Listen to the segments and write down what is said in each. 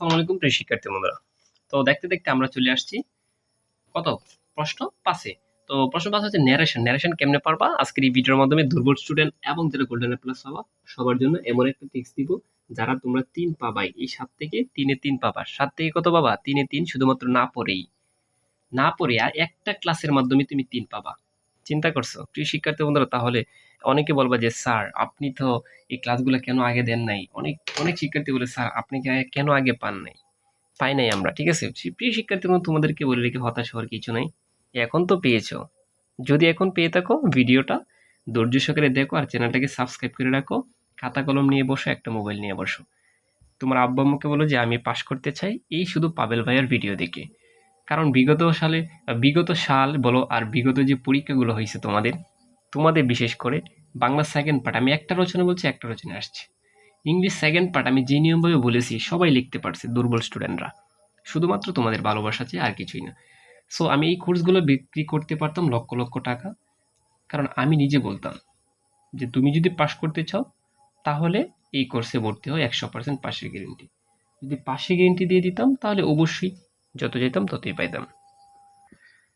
আসসালামু প্রিয় শিক্ষার্থী বন্ধুরা। তো দেখতে দেখতে আমরা চলে আসছি কত? প্রশ্ন পাশে তো প্রশ্ন পাস হচ্ছে ন্যারেশন ন্যারেশন কেমনে পারবা? আজকের এই ভিডিওর মাধ্যমে দুর্বল স্টুডেন্ট এবং যারা গোল্ডেন প্লাস পাবা, সবার জন্য এমন একটা টিক্স দিব, যারা তোমরা তিন পাবাই। এই সাত থেকে তিনে তিন পাবা। সাত থেকে কত পাবা? তিনে তিন, শুধুমাত্র না পড়েই। না পড়ে আর একটা ক্লাসের মাধ্যমে তুমি তিন পাবা। চিন্তা করছ? প্রিয় শিক্ষার্থী বন্ধুরা তাহলে অনেকে বলবা যে স্যার আপনি তো এই ক্লাসগুলো কেন আগে দেন নাই? অনেক অনেক শিক্ষার্থী বলে স্যার আপনি কেন আগে পান নাই? পাই নাই আমরা ঠিক আছে? প্রিয় শিক্ষার্থী বন্ধু, তোমাদেরকে বলে রেখে হতাশ হওয়ার কিছু নাই। এখন তো পেয়েছ। যদি এখন পেয়ে থাকো ভিডিওটা ধৈর্য সহকারে দেখো আর চ্যানেলটাকে সাবস্ক্রাইব করে রাখো। খাতা কলম নিয়ে বসো একটা মোবাইল নিয়ে বসো। তোমার আব্বা আম্মুকে বলো যে আমি পাশ করতে চাই এই শুধু পাবেল ভাইয়ের ভিডিও দেখে। কারণ বিগত সালে, বিগত সাল বলো আর বিগত যে পরীক্ষাগুলো হয়েছে তোমাদের তোমাদের বিশেষ করে বাংলা সেকেন্ড পার্ট আমি একটা রচনা বলছি, একটা রচনা আসছে। ইংলিশ সেকেন্ড পার্ট আমি যে নিয়মভাবে বলেছি, সবাই লিখতে পারছে, দুর্বল স্টুডেন্টরা শুধুমাত্র তোমাদের ভালোবাসা চেয়ে আর কিছুই না। সো আমি এই কোর্সগুলো বিক্রি করতে পারতাম লক্ষ লক্ষ টাকা, কারণ আমি নিজে বলতাম যে, তুমি যদি পাশ করতে চাও, তাহলে এই কোর্সে ভর্তি হয় একশো পার্সেন্ট পাশের গ্যারেন্টি যদি পাশে গ্যারেন্টি দিয়ে দিতাম, তাহলে অবশ্যই যত যেতাম ততই পাইতাম।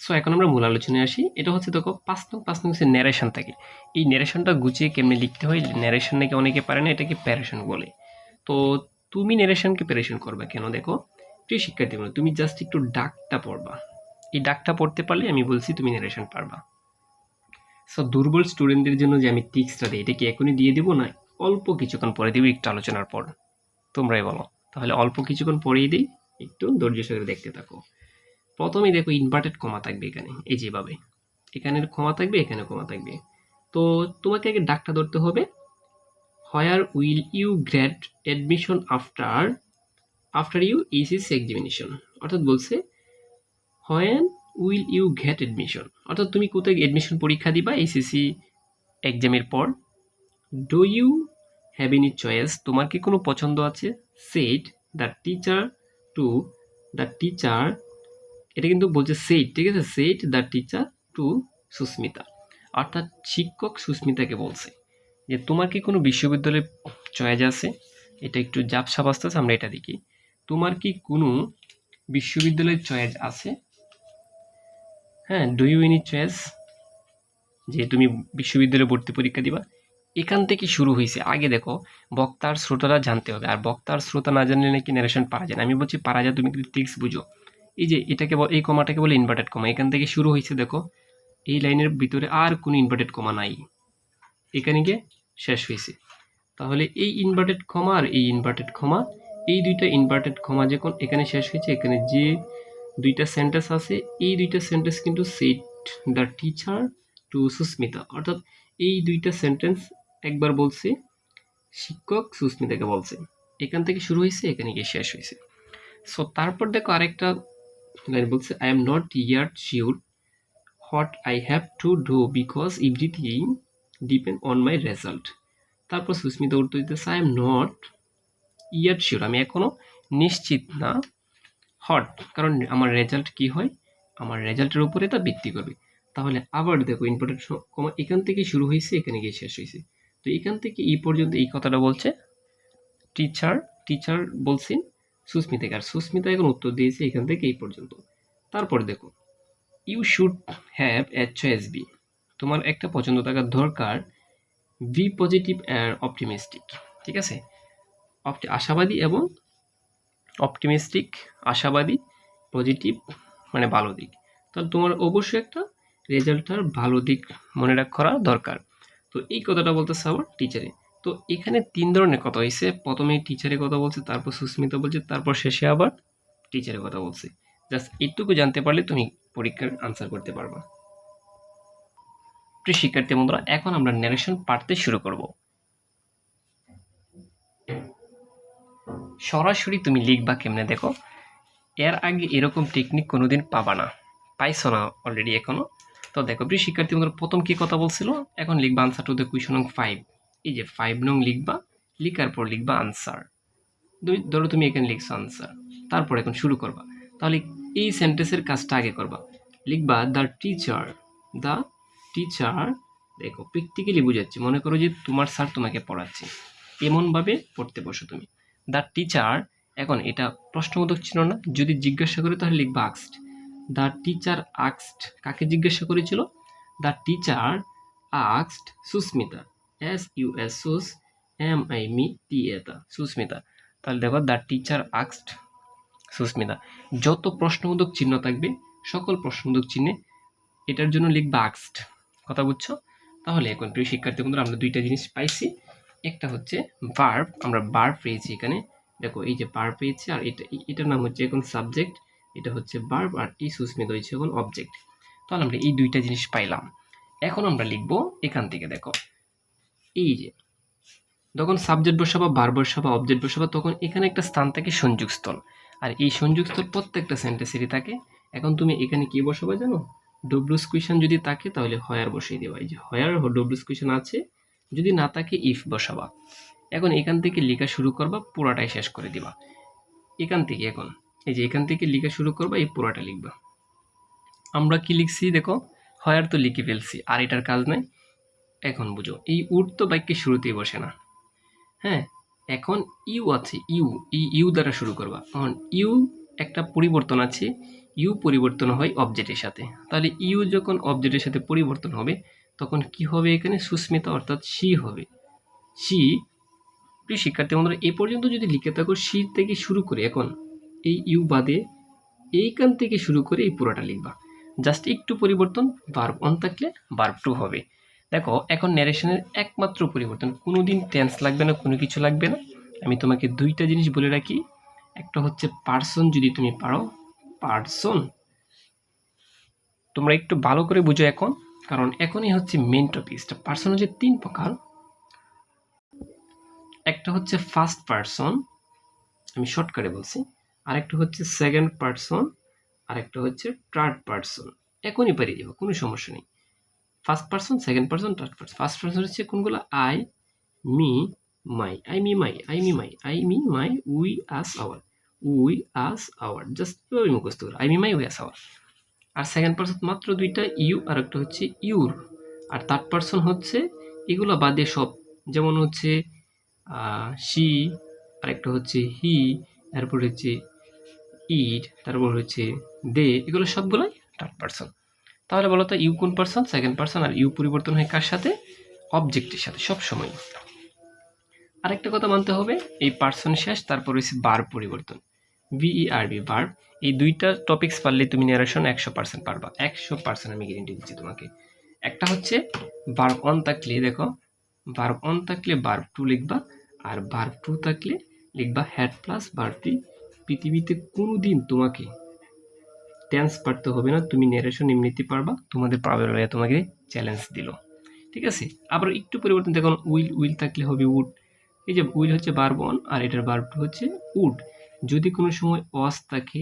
সো এখন আমরা মূল আলোচনায় আসি। এটা হচ্ছে দেখো, পাঁচ নং পাঁচ নং হচ্ছে ন্যারেশন থাকে। এই ন্যারেশনটা গুছিয়ে কেমনে লিখতে হয়? ন্যারেশন নাকি অনেকে পারে না, এটাকে প্যারেশন বলে। তো তুমি ন্যারেশনকে প্যারেশন করবে কেন দেখো? প্রিয় শিক্ষার্থী বলো তুমি জাস্ট একটু ডাকটা পড়বা। এই ডাকটা পড়তে পারলে আমি বলছি তুমি ন্যারেশন পারবা। সো দুর্বল স্টুডেন্টদের জন্য যে আমি টিক্সটা দিই, এটা কি এখনই দিয়ে দেবো না অল্প কিছুক্ষণ পরে দেবো একটু আলোচনার পর? তোমরাই বলো। তাহলে অল্প কিছুক্ষণ পরেই দিই। একটু ধৈর্য সহকারে দেখতে থাকো। প্রথমেই দেখো ইনভার্টেড কমা থাকবে এখানে, এই যেভাবে। এখানে কমা থাকবে, এখানে কমা থাকবে। তো তোমাকে আগে ডাকটা ধরতে হবে। Where will you grad admission after after you HS examination অর্থাৎ বলছে when will you get admission অর্থাৎ তুমি কোথায় অ্যাডমিশন পরীক্ষা দিবা এইচএসসি এক্সামের পর? Do you have any choice তোমার কি কোনো পছন্দ আছে? Set the teacher to the teacher এটা কিন্তু বলছে সেট ঠিক আছে? Set the teacher to Susmita. অর্থাৎ শিক্ষক সুস্মিতাকে বলছে যে, তোমার কি কোনো বিশ্ববিদ্যালয়ে চয়েস আছে? এটা একটু জাপসাপ আসতেছে আমরা এটা দেখি। তোমার কি কোনো বিশ্ববিদ্যালয়ের চয়েস আছে? হ্যাঁ ডু ইউ এনি চয়েস যে, তুমি বিশ্ববিদ্যালয়ে ভর্তি পরীক্ষা দিবা। এখান থেকে শুরু হয়েছে। আগে দেখো, বক্তার শ্রোতারা জানতে হবে, আর বক্তার শ্রোতা না জানলে নাকি ন্যারেশন পারা যায় না। আমি বলছি পারা যায়, তুমি কিন্তু ট্রিক্স বুঝো। এই যে, এটাকে এই কমাটাকে বলে ইনভার্টেড কমা এখান থেকে শুরু হয়েছে, দেখো, এই লাইনের ভিতরে আর কোনো ইনভার্টেড কমা নাই। এখানে গিয়ে শেষ হয়েছে। তাহলে এই ইনভার্টেড ক্ষমা আর এই ইনভার্টেড ক্ষমা এই দুইটা ইনভার্টেড কমা যখন এখানে শেষ হয়েছে, এখানে যে দুইটা সেন্টেন্স আছে, এই দুইটা সেন্টেন্স কিন্তু set the teacher to Susmita অর্থাৎ এই দুইটা সেন্টেন্স একবার বলছে, শিক্ষক সুস্মিতাকে বলছে, এখান থেকে শুরু হয়েছে, এখানে গিয়ে শেষ হয়েছে। সো তারপর দেখো আরেকটা লাইন বলছে I am not yet sure what I have to do because everything depend on my result তারপর সুস্মিতা উত্তর দিতেছে I am not yet sure আমি এখনও নিশ্চিত না হট কারণ আমার রেজাল্ট কি হয়? আমার রেজাল্টের উপরে তা ভিত্তি করবে। তাহলে আবার দেখো ইম্পর্টেন্ট এখান থেকে শুরু হয়েছে, এখানে গিয়ে শেষ হয়েছে। তো এখান থেকে এই পর্যন্ত এই কথাটা বলছে। টিচার টিচার বলছেন সুস্মিতাকে আর সুস্মিতা এখন উত্তর দিয়েছে এখান থেকে এই পর্যন্ত। তারপরে দেখো you should have a choice be তোমার একটা পছন্দ থাকার দরকার বি পজিটিভ আর অপটিমিস্টিক ঠিক আছে? আশাবাদী এবং অপটিমিস্টিক আশাবাদী পজিটিভ মানে ভালো দিক। তাহলে তোমার অবশ্যই একটা রেজাল্টটার ভালো দিক মনে রাখ করা দরকার। তো এই কথাটা বলতেছে আবার টিচারে তো এখানে তিন ধরনের কথা হয়েছে প্রথমে টিচারের কথা বলছে, তারপর সুস্মিতা বলছে, তারপর শেষে আবার টিচারের কথা বলছে। জাস্ট এইটুকু জানতে পারলে তুমি পরীক্ষার আনসার করতে পারবা। প্রিয় শিক্ষার্থী বন্ধুরা, এখন আমরা ন্যারেশন পাঠতে শুরু করব। সরাসরি তুমি লিখবা কেমনে দেখো? এর আগে এরকম টেকনিক কোনোদিন পাবা না। পাইছো না অলরেডি এখনও? তো দেখো, প্রিয় শিক্ষার্থী বন্ধুরা, প্রথম কি কথা বলছিল? এখন লিখবা আনসার টু দ্য কুয়েশন নং ফাইভ এই যে ফাইভ নং লিখবা, লিখার পর লিখবা আনসার ধরো তুমি এখানে লিখছো আনসার তারপর এখন শুরু করবা। তাহলে এই সেন্টেন্সের কাজটা আগে করবা। লিখবা দ্য টিচার দ্য টিচার দেখো প্র্যাকটিক্যালি বুঝাচ্ছি। মনে করো যে তোমার স্যার তোমাকে পড়াচ্ছে। এমনভাবে পড়তে বসো তুমি। দ্য টিচার এখন এটা প্রশ্নবোধক ছিল না। যদি জিজ্ঞাসা করে তাহলে লিখবা আক্সড দ্য টিচার আক্সড কাকে জিজ্ঞাসা করেছিল? দ্য টিচার আক্সড সুস্মিতা এস ইউ এস সুস এম আই মি টি এটা সুস্মিতা তাহলে দেখো দ্য টিচার আক্সড সুস্মিতা যত প্রশ্নবোধক চিহ্ন থাকবে, সকল প্রশ্নবোধক চিহ্নে এটার জন্য লিখবা আক্সড কথা বুঝছ? তাহলে এখন প্রিয় শিক্ষার্থী বন্ধুরা, আমরা দুইটা জিনিস পাইছি। একটা হচ্ছে বার্ব আমরা বার্ব পেয়েছি এখানে। দেখো, এই যে বার্ব পেয়েছি, আর এটা, এটার নাম হচ্ছে এখন সাবজেক্ট এটা হচ্ছে বার্ব আর এই সুস্মিত হয়েছে এখন অবজেক্ট তাহলে আমরা এই দুইটা জিনিস পাইলাম। এখন আমরা লিখব এখান থেকে, দেখো। এই যে, যখন সাবজেক্ট বসাবা বার বসাবা অবজেক্ট বসাবা, তখন এখানে একটা স্থান থাকে সংযোগস্থল। আর এই সংযোগস্থল প্রত্যেকটা সেন্টেন্সেরই থাকে। এখন তুমি এখানে কি বসাবা জানো? ডব্লুস কুয়েশন যদি থাকে, তাহলে হয়ার বসিয়ে দেওয়া এই যে হয়ার ডব্লুস কুয়েশন আছে। যদি না থাকে ইফ বসাবা। এখন এখান থেকে লেখা শুরু করবা, পুরাটাই শেষ করে দিবা। এখান থেকে এখন। এই যে এখান থেকে লেখা শুরু করবা, এই পুরাটা লিখবা। আমরা কি লিখছি দেখো? হয়ার তো লিখে ফেলছি, আর এটার কাজ নাই। এখন বুঝো, এই উড তো বাক্যের শুরুতেই বসে না। হ্যাঁ এখন ইউ আছে, ইউ, এই ইউ দ্বারা শুরু করবা। এখন ইউ একটা পরিবর্তন আছে, ইউ পরিবর্তন হয় অবজেক্টের সাথে। তাহলে ইউ যখন অবজেক্টের সাথে পরিবর্তন হবে, তখন কি হবে এখানে? সুস্মিতা, অর্থাৎ সি হবে। সি, প্রিয় শিক্ষার্থী বন্ধুরা, এ পর্যন্ত যদি লিখে থাকো, সি থেকে শুরু করে, এখন এই ইউ বাদে এইখান থেকে শুরু করে এই পুরোটা লিখবা। জাস্ট একটু পরিবর্তন বার্ব অন থাকলে বার্ব টু হবে। দেখো, এখন ন্যারেশনের একমাত্র পরিবর্তন। কোনো দিন টেন্স লাগবে না, কোনো কিছু লাগবে না। আমি তোমাকে দুইটা জিনিস বলে রাখি। একটা হচ্ছে পার্সন যদি তুমি পারো। পার্সন তোমরা একটু ভালো করে বুঝো এখন, কারণ এখনই হচ্ছে মেন টপিকসটা পার্সন হচ্ছে তিন প্রকার। একটা হচ্ছে ফার্স্ট পার্সন আমি শর্টকাটে বলছি। আরেকটা হচ্ছে সেকেন্ড পার্সন আরেকটা হচ্ছে থার্ড পার্সন এখনই পারিয়ে যাব, কোনো সমস্যা নেই। First person second person third person first person হচ্ছে কোনগুলো? I me my I me my I me my I me my we us our we us our just এভাবে মুখস্থ করো। I me my we us our R second person মাত্র দুইটা you আর একটা হচ্ছে your R third person হচ্ছে এগুলো বাদে সব। যেমন হচ্ছে সি আরেকটা হচ্ছে হি তারপর হচ্ছে ইট তারপর হচ্ছে দে এগুলো সবগুলোই থার্ড পার্সন তাহলে বলো তো ইউ কোন পার্সন সেকেন্ড পার্সন আর ইউ পরিবর্তন হয় কার সাথে? অবজেক্টের সাথে সব সময় আরেকটা কথা মানতে হবে, এই পার্সন শেষ, তারপর হচ্ছে বার পরিবর্তন। ভিই আর বি বার এই দুইটা টপিকস পারলে তুমি ন্যারেশন একশো পার্সেন্ট পারবা। একশো পার্সেন্ট আমি গ্যারেন্টি দিচ্ছি তোমাকে। একটা হচ্ছে বার্ব অন থাকলে, দেখো বার্ব অন থাকলে বার্ব টু লিখবা, আর বার্ব টু থাকলে লিখবা হ্যাড প্লাস বার্ব থ্রি পৃথিবীতে কোনো দিন তোমাকে টেন্স পারতে হবে না। তুমি ন্যারেশন এমনিতে পারবা, তোমাদের পাবে তোমাকে চ্যালেঞ্জ দিল। ঠিক আছে? আবার একটু পরিবর্তন, দেখুন উইল উইল থাকলে হবে উড এই যে উইল হচ্ছে বার্ব অন আর এটার বার্ব হচ্ছে উড যদি কোনো সময় অস থাকে,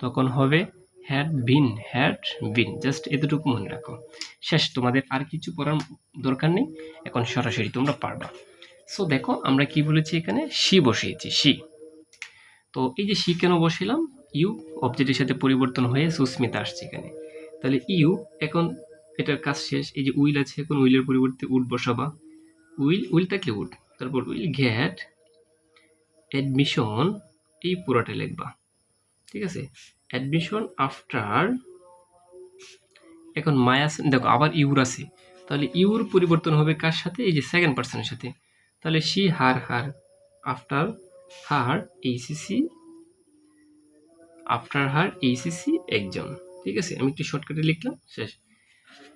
তখন হবে had been had been just এতটুকু মনে রাখো। শেষ, তোমাদের আর কিছু পড়ার দরকার নেই। এখন সরাসরি তোমরা পারবা। সো দেখো, আমরা কি বলেছি এখানে? সি বসিয়েছি সি তো এই যে সি কেন বসিলাম ইউ অবজেক্টের সাথে পরিবর্তন হয়ে সুস্মিতা আসছে এখানে। তাহলে ইউ এখন এটার কাজ শেষ, এই যে উইল আছে, এখন উইলের পরিবর্তে উড বসাবা। উইল উইল থাকলে উড তারপর উইল গ্যাট অ্যাডমিশন এই পুরোটা লিখবা। ঠিক আছে? অ্যাডমিশন আফটার এখন আছে, দেখো আবার ইউর আছে। তাহলে ইউর পরিবর্তন হবে কার সাথে? এই যে সেকেন্ড পার্সনের সাথে। তাহলে she her her after her HSC after her HSC একজন ঠিক আছে? আমি একটু শর্টকাটে লিখলাম, শেষ।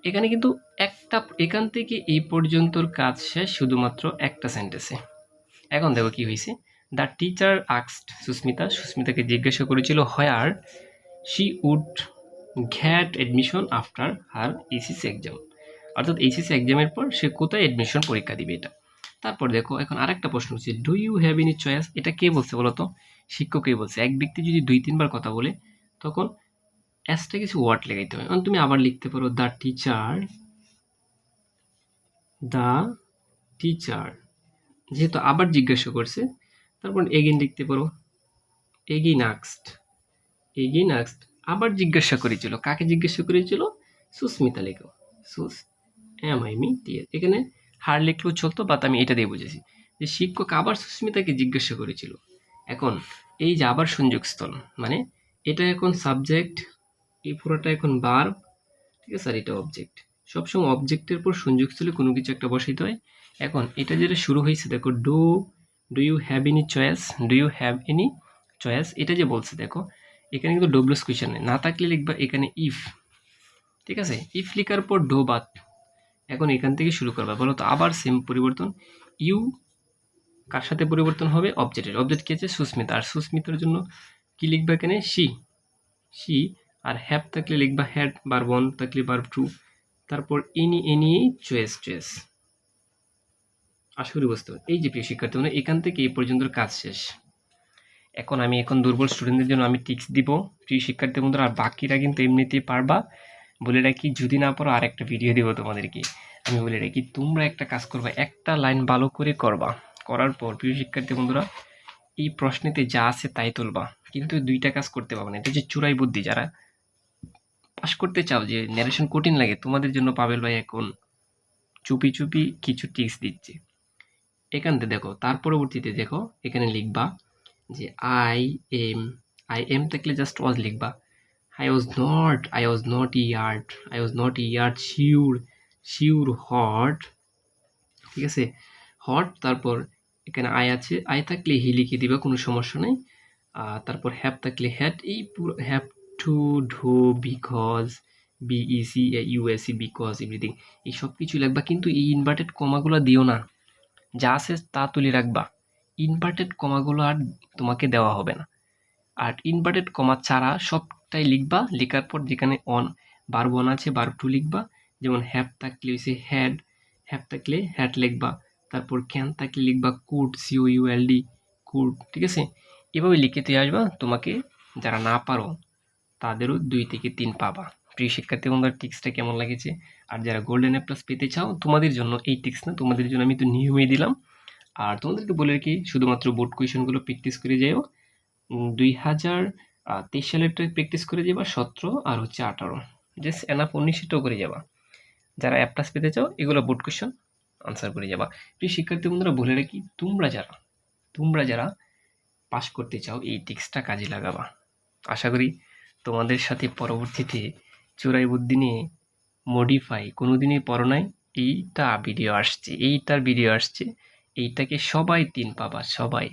এখানে কিন্তু একটা, এখান থেকে এই পর্যন্তর কাজ শেষ শুধুমাত্র একটা সেন্টেন্সে এখন দেখো কি হয়েছে। দ্য টিচার আক্সড সুস্মিতা সুস্মিতাকে জিজ্ঞাসা করেছিল where she would get admission after her HSC exam অর্থাৎ এইসিসি এক্সামের পর সে কোথায় অ্যাডমিশন পরীক্ষা দিবে এটা? তারপর দেখো, এখন আরেকটা প্রশ্ন হচ্ছে do you have any choice এটা কে বলছে বলো তো শিক্ষকই বলছে। এক ব্যক্তি যদি দুই, তিনবার কথা বলে, তখন অ্যাসটা কিছু ওয়ার্ড লেগাইতে হবে এখন তুমি আবার লিখতে পারো দ্য টিচার দ্য টিচার যেহেতু আবার জিজ্ঞাসা করছে, তারপর এগেন লিখতে পারো এগিন আক্সড এগিন আক্সড আবার জিজ্ঞাসা করেছিল। কাকে জিজ্ঞাসা করেছিল? সুস্মিতা লেখো সুস এম আই মি টি এখানে হার লিখলেও চলতো বাট আমি এটা দিয়ে বুঝেছি। যে শিক্ষক আবার সুস্মিতাকে জিজ্ঞাসা করেছিল, এখন এই যে আবার সংযোগস্থল মানে এটা এখন সাবজেক্ট এই পুরোটা এখন বার ঠিক আছে? আর এটা অবজেক্ট সবসময় অবজেক্টের পর সংযোগস্থলে কোনো কিছু একটা বসাইতে হয়। এখন এটা যেটা শুরু হয়েছে, দেখো do do you have any choice do you have any choice এটা যে বলছে, দেখো, এখানে কিন্তু ডব্লিউস কোয়েশন নেই। না থাকলে লিখবা এখানে ইফ ঠিক আছে? ইফ লিখার পর ডো বাদ এখন এখান থেকে শুরু করবা। বলো তো, আবার সেম পরিবর্তন। ইউ কার সাথে পরিবর্তন হবে? অবজেক্টের অবজেক্ট কি আছে? সুস্মিতা। আর সুস্মিতার জন্য কি লিখবা এখানে? সি সি আর হ্যাভ থাকলে লিখবা হ্যাড বার ওয়ান থাকলে বার টু তারপর এনি এনি চয়েস চয়েস করি বুঝতে এই যে প্রিয় শিক্ষার্থী মানে এখান থেকে এই পর্যন্ত কাজ শেষ। এখন আমি এখন দুর্বল স্টুডেন্টদের জন্য আমি টিপস দিব। প্রিয় শিক্ষার্থী বন্ধুরা, আর বাকিরা কিন্তু এমনিতেই পারবা। বলে রাখি, যদি না পারো আর একটা ভিডিও দিব তোমাদেরকে। আমি বলে রাখি, তোমরা একটা কাজ করবা, একটা লাইন ভালো করে করবা। করার পর, প্রিয় শিক্ষার্থী বন্ধুরা, এই প্রশ্নেতে যা আছে তাই তুলবা। কিন্তু দুইটা কাজ করতে পারবে না, এটা হচ্ছে চূড়াই বুদ্ধি। যারা পাস করতে চাও যে ন্যারেশন কঠিন লাগে, তোমাদের জন্য পাবেল ভাই এখন চুপি চুপি কিছু টিপস দিচ্ছে। এখান থেকে দেখো, তার পরবর্তীতে দেখো, এখানে লিখবা যে আই এম আই এম থাকলে জাস্ট ওয়াজ লিখবা। I was not I was not yet I was not yet sure sure হট ঠিক আছে? হট তারপর এখানে আই আছে। আই থাকলে হি লিখে দিবা, কোনো সমস্যা নেই। তারপর হ্যাভ থাকলে হ্যাড এই পুরো have to do because B E C U S E because everything এই সব কিছু লিখবা কিন্তু এই ইনভার্টেড কমাগুলো দিও না। যা আছে তা তুলে রাখবা। ইনভার্টেড কমাগুলো আর তোমাকে দেওয়া হবে না। আর ইনভার্টেড কমা ছাড়া সবটাই লিখবা, লেখার পর যেখানে অন বার ওয়ান আছে বার টু লিখবা, যেমন হ্যাপ থাকলে হয়েছে হ্যাড হ্যাপ থাকলে হ্যাড লিখবা, তারপর ক্যান থাকলে লিখবা কুড সিও ইউএলডি কুড ঠিক আছে? এভাবে লিখেতে আসবা, তোমাকে যারা না পারো, তাদেরও দুই থেকে তিন পাবা। প্রিয় শিক্ষার্থী বন্ধুরা টিক্সটা কেমন লাগেছে? আর যারা গোল্ডেন প্লাস পেতে চাও, তোমাদের জন্য এই টিক্স না, তোমাদের জন্য আমি তো নিয়মই দিলাম। আর তোমাদেরকে বলে রাখি, শুধুমাত্র বোর্ড কোয়েশনগুলো প্র্যাকটিস করে যাও দুই হাজার তেইশ সালেরটা প্র্যাকটিস করে যাবা, সতেরো আর হচ্ছে আঠারো। জাস্ট এনাফ উনিশটাও করে যাবা। যারা অ্যাপটাস পেতে চাও, এগুলো বোর্ড কোয়েশন আনসার করে যাবা। প্রিয় শিক্ষার্থী বন্ধুরা, বলে রাখি, তোমরা যারা তোমরা যারা পাশ করতে চাও, এই টিক্সটা কাজে লাগাবা। আশা করি তোমাদের সাথে পরবর্তীতে চোরাই বুদ্ধি নিয়ে মডিফাই কোনোদিনই পড়ো নাই। এইটা ভিডিও আসছে, এইটার ভিডিও আসছে। এইটাকে সবাই তিন পাবা, সবাই।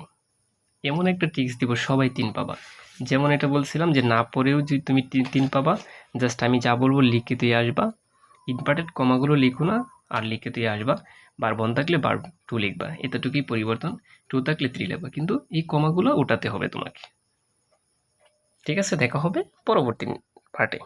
এমন একটা টিক্স দিব সবাই তিন পাবা। যেমন এটা বলছিলাম যে না পড়েও যদি তুমি তিন তিন পাবা জাস্ট আমি যা বলব লিখে দিয়ে আসবা। ইম্পর্টেন্ট কমাগুলো লিখো না, আর লিখে দিয়ে আসবা। বার বন থাকলে বার টু লিখবা। এতটুকুই পরিবর্তন। টু থাকলে থ্রি লিখবা। কিন্তু এই কমাগুলো ওটাতে হবে তোমাকে। ঠিক আছে? দেখা হবে পরবর্তী পার্টে